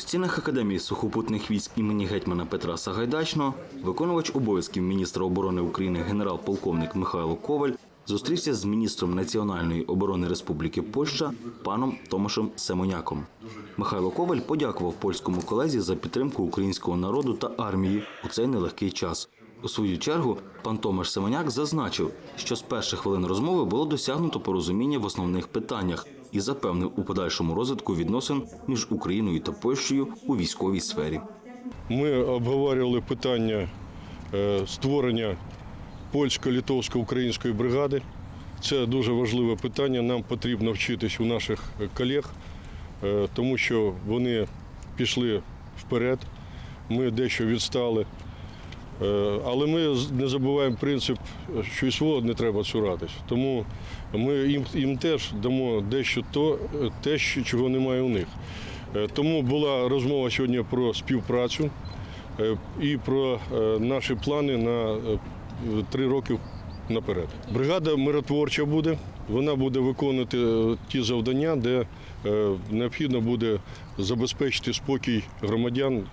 стінах Академії сухопутних військ імені гетьмана Петра Сагайдачного виконувач обов'язків міністра оборони України генерал-полковник Михайло Коваль зустрівся з міністром національної оборони Республіки Польща паном Томашем Семоняком. Михайло Коваль подякував польському колезі за підтримку українського народу та армії у цей нелегкий час. У свою чергу пан Томаш Семеняк зазначив, що з перших хвилин розмови було досягнуто порозуміння в основних питаннях і запевнив у подальшому розвитку відносин між Україною та Польщею у військовій сфері. Ми обговорювали питання е, створення польсько-литовсько-української бригади. Це дуже важливе питання. Нам потрібно вчитись у наших колег, е, тому що вони пішли вперед, ми дещо відстали. Е, Але ми не забуваємо принцип, що і свого не треба цуратись. Тому ми їм, їм теж дамо дещо то, те, чого немає у них. Е, Тому була розмова сьогодні про співпрацю е, і про наші плани на три роки наперед. Бригада миротворча буде. Вона буде виконувати ті завдання, де необхідно буде забезпечити спокій громадян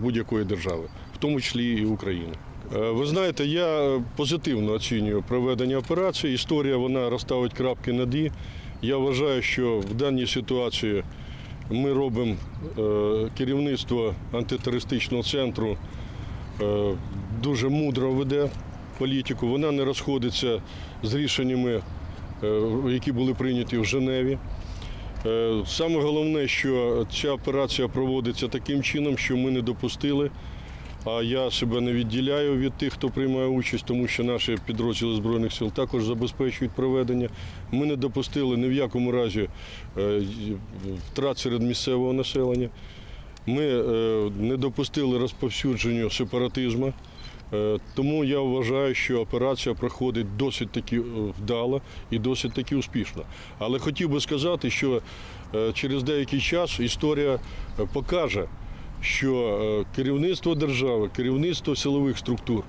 будь-якої держави, в тому числі і України. Е, Ви знаєте, я позитивно оцінюю проведення операції. Історія вона розставить крапки над «і». Я вважаю, що в даній ситуації ми робимо е, керівництво антитерористичного центру е, дуже мудро веде політику. Вона не розходиться з рішеннями, е, які були прийняті в Женеві. Е, Саме головне, що ця операція проводиться таким чином, що ми не допустили. А я себе не відділяю від тих, хто приймає участь, тому що наші підрозділи Збройних сил також забезпечують проведення. Ми не допустили ні в якому разі е, втрат серед місцевого населення. Ми е, не допустили розповсюдженню сепаратизму. Е, Тому я вважаю, що операція проходить досить таки вдало і досить таки успішно. Але хотів би сказати, що через деякий час історія покаже, що е, керівництво держави, керівництво силових структур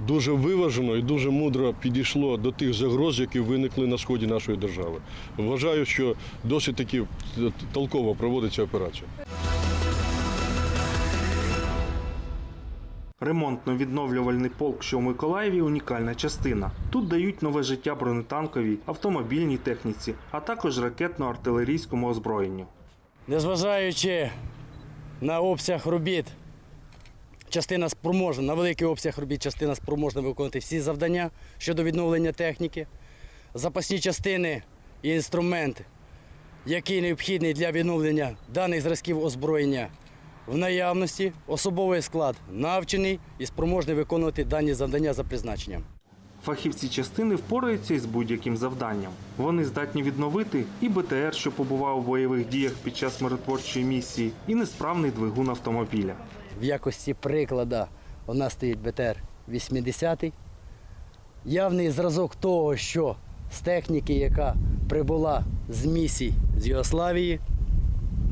дуже виважено і дуже мудро підійшло до тих загроз, які виникли на сході нашої держави. Вважаю, що досить таки е, толково проводиться операція. Ремонтно-відновлювальний полк, що в Миколаєві унікальна частина. Тут дають нове життя бронетанковій, автомобільній техніці, а також ракетно-артилерійському озброєнню. Незважаючи на обсяг робіт, частина спроможна, на великий обсяг робіт, частина спроможна виконувати всі завдання щодо відновлення техніки, запасні частини і інструменти, які необхідні для відновлення даних зразків озброєння в наявності, особовий склад навчений і спроможний виконувати дані завдання за призначенням. Фахівці частини впораються із будь-яким завданням. Вони здатні відновити і БТР, що побував у бойових діях під час миротворчої місії, і несправний двигун автомобіля. В якості приклада у нас стоїть БТР 80 Явний зразок того, що з техніки, яка прибула з місій з Югославії,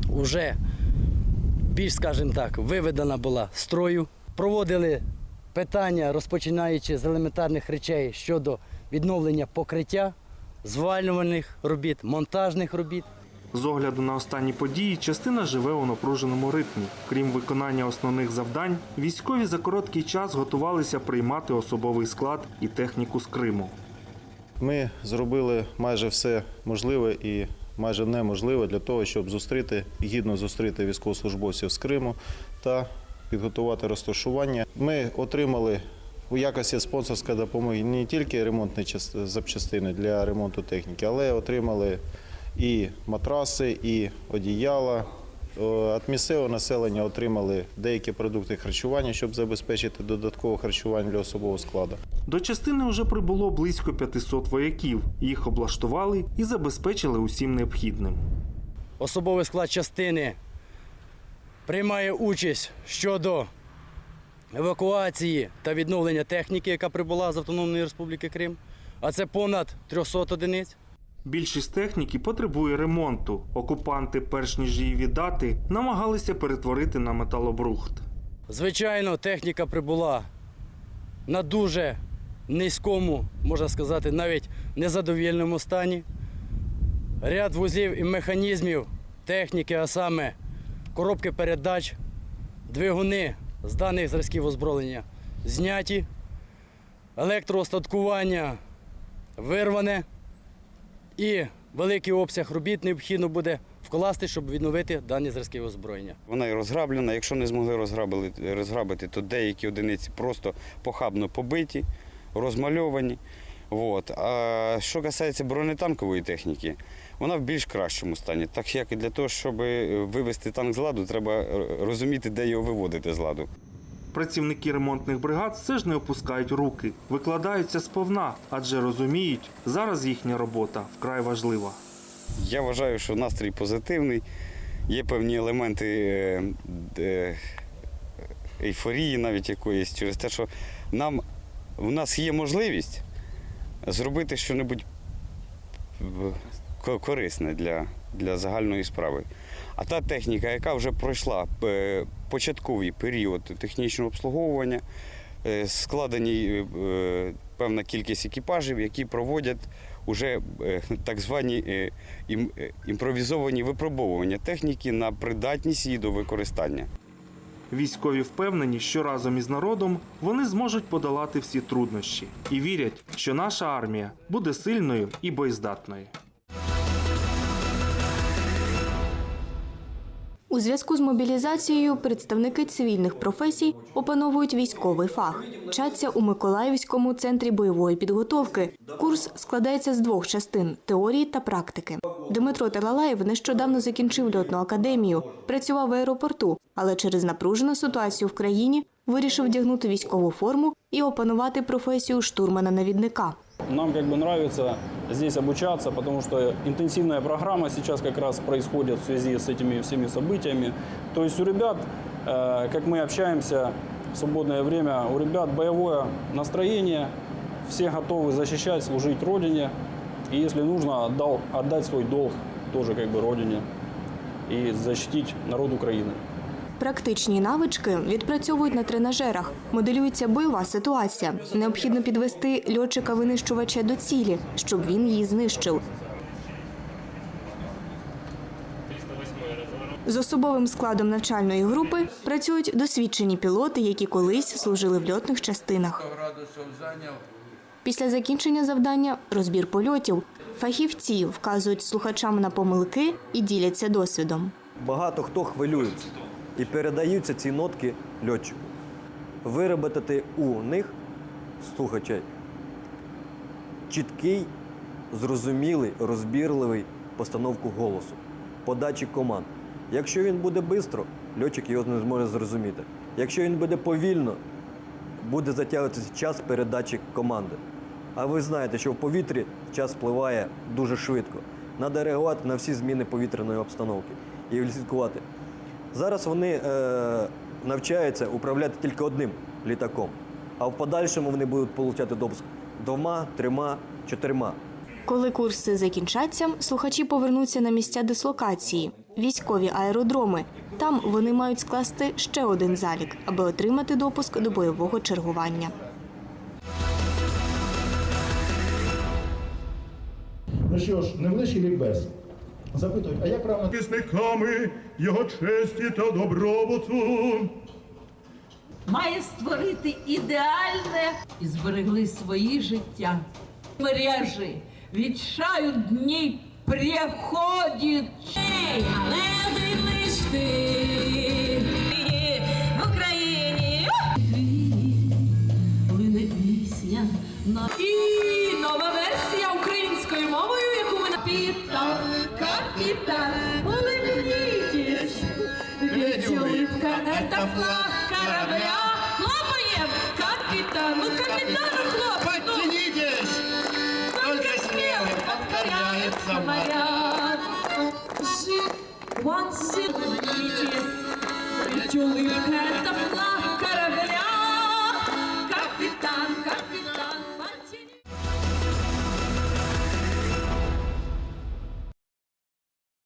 вже більш, скажімо так, виведена була з строю. Проводили питання, розпочинаючи з елементарних речей щодо відновлення покриття, звальнювальних робіт, монтажних робіт. З огляду на останні події, частина живе у напруженому ритмі. Крім виконання основних завдань, військові за короткий час готувалися приймати особовий склад і техніку з Криму. Ми зробили майже все можливе і майже неможливе для того, щоб зустріти гідно зустріти військовослужбовців з Криму та підготувати розташування. Ми отримали у якості спонсорської допомоги не тільки ремонтні запчастини для ремонту техніки, але отримали і матраси, і одіяла. Від місцевого населення отримали деякі продукти харчування, щоб забезпечити додаткове харчування для особового складу. До частини вже прибуло близько 500 вояків. Їх облаштували і забезпечили усім необхідним. Особовий склад частини приймає участь щодо евакуації та відновлення техніки, яка прибула з Автономної Республіки Крим. А це понад 300 одиниць. Більшість техніки потребує ремонту. Окупанти, перш ніж її віддати, намагалися перетворити на металобрухт. Звичайно, техніка прибула на дуже низькому, можна сказати, навіть незадовільному стані. Ряд вузлів і механізмів техніки, а саме коробки передач, двигуни з даних зразків озброєння зняті, електроостаткування вирване і великий обсяг робіт необхідно буде вкласти, щоб відновити дані зразки озброєння. Вона і розграблена. Якщо не змогли розграбити, то деякі одиниці просто похабно побиті, розмальовані. От. А що касається бронетанкової техніки, вона в більш кращому стані. Так як і для того, щоб вивести танк з ладу, треба розуміти, де його виводити з ладу. Працівники ремонтних бригад все ж не опускають руки, викладаються сповна, адже розуміють, зараз їхня робота вкрай важлива. Я вважаю, що настрій позитивний. Є певні елементи е, е, ейфорії, навіть якоїсь, через те, що нам в нас є можливість зробити щось корисне для, для загальної справи. А та техніка, яка вже пройшла е, початковий період технічного обслуговування, е, складені е, певна кількість екіпажів, які проводять уже так звані ім- імпровізовані випробовування техніки на придатність її до використання. Військові впевнені, що разом із народом вони зможуть подолати всі труднощі і вірять, що наша армія буде сильною і боєздатною. У зв'язку з мобілізацією представники цивільних професій опановують військовий фах. Вчаться у Миколаївському центрі бойової підготовки. Курс складається з двох частин теорії та практики. Дмитро Талалаєв нещодавно закінчив льотну академію, працював в аеропорту, але через напружену ситуацію в країні вирішив вдягнути військову форму і опанувати професію штурмана-навідника. Нам как бы нравится здесь обучаться, потому что интенсивная программа сейчас как раз происходит в связи с этими всеми событиями. То есть у ребят, э, как мы общаемся в свободное время, у ребят боевое настроение, все готовы защищать, служить Родине. И если нужно, отдал, отдать свой долг тоже как бы Родине и защитить народ Украины. Практичні навички відпрацьовують на тренажерах. Моделюється бойова ситуація. Необхідно підвести льотчика-винищувача до цілі, щоб він її знищив. З особовим складом навчальної групи працюють досвідчені пілоти, які колись служили в льотних частинах. Після закінчення завдання розбір польотів. Фахівці вказують слухачам на помилки і діляться досвідом. Багато хто хвилюється і передаються ці нотки льотчику. Виробити у них, слухача, чіткий, зрозумілий, розбірливий постановку голосу, подачі команд. Якщо він буде швидко, льотчик його не зможе зрозуміти. Якщо він буде повільно, буде затягуватися час передачі команди. А ви знаєте, що в повітрі час впливає дуже швидко. Треба реагувати на всі зміни повітряної обстановки і слідкувати. Зараз вони е, навчаються управляти тільки одним літаком, а в подальшому вони будуть отримати допуск двома, трьома, чотирма. Коли курси закінчаться, слухачі повернуться на місця дислокації військові аеродроми. Там вони мають скласти ще один залік, аби отримати допуск до бойового чергування. Ну що ж, невеличкий лікбез. Запитують, а як правильно захисниками його честі та добробуту. має створити ідеальне і зберегли свої життя. Мережі відчають дні приходять. Але ти в Україні лине пісня на і это флаг корабля. Хлопаем, капитан, ну капитану хлопать, ну. Подтянитесь! Только смело покоряется моряк. Жить, once улыбнитесь, ведь улыбка